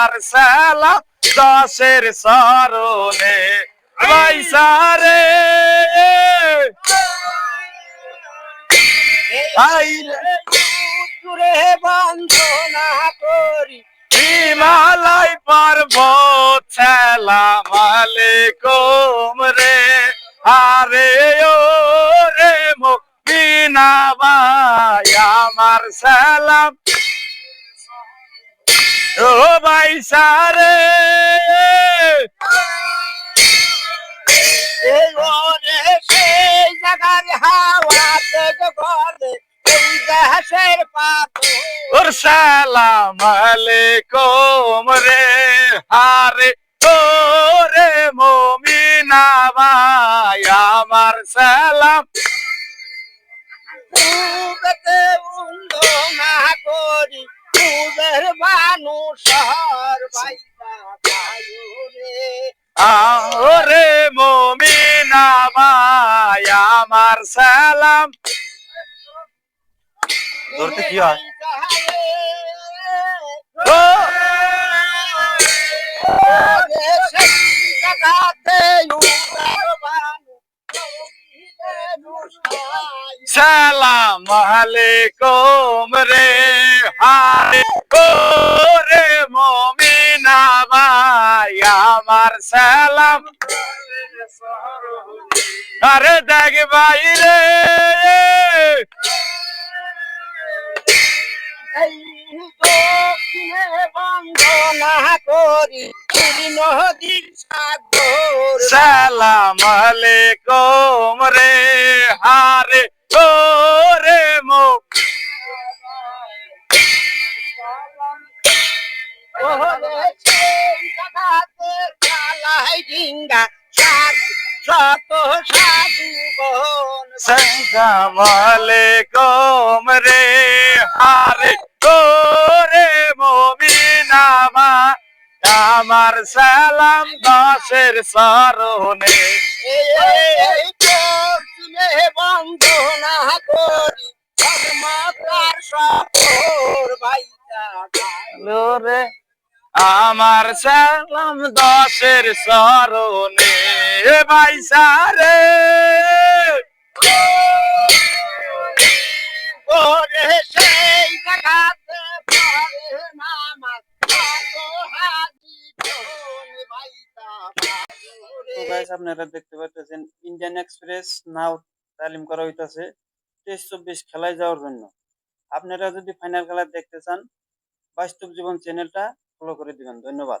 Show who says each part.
Speaker 1: আমার সালাম দশের আইলে
Speaker 2: তুরে বন্ধনা করি,
Speaker 1: হিমালয় পর্বত সালাম আলাইকুম রে। আরে ও রে মো বিনা ভাই, আমার সালাম ও ভাই সারে।
Speaker 2: সেই জায়গার হাওয়া ঘরে এই
Speaker 1: রে আরে ও রে মমিনা ভাই, আমার সালাম মমিনা ভাই আমার সালাম। ধরতে কি হয়? সালাম আলাইকুম রে হারে সালাম। আরে দেখ ভাই রে। সালাম আলাইকুম রে হারে ও মো।
Speaker 2: ওরে সেই চালাই ডিঙ্গা শত সাধু বন
Speaker 1: সালাম আলাইকুম রে হারে ও রে মমিনা ভাই আমার সালাম দশের
Speaker 2: পশ্চিমে বন্দনা করি ধর্মতার সফর ভাইটা
Speaker 1: রে। আমার সালাম দশের স্মরণে ভাই সারে।
Speaker 2: ওরে
Speaker 3: আপনারা দেখতে পাচ্ছেন ইন্ডিয়ান এক্সপ্রেস নাও তালিম করা হইতাছে তেইশ চব্বিশ খেলায় যাওয়ার জন্য। আপনারা যদি ফাইনাল খেলা দেখতে চান, বাস্তব জীবন চ্যানেলটা ফলো করে দিবেন। ধন্যবাদ।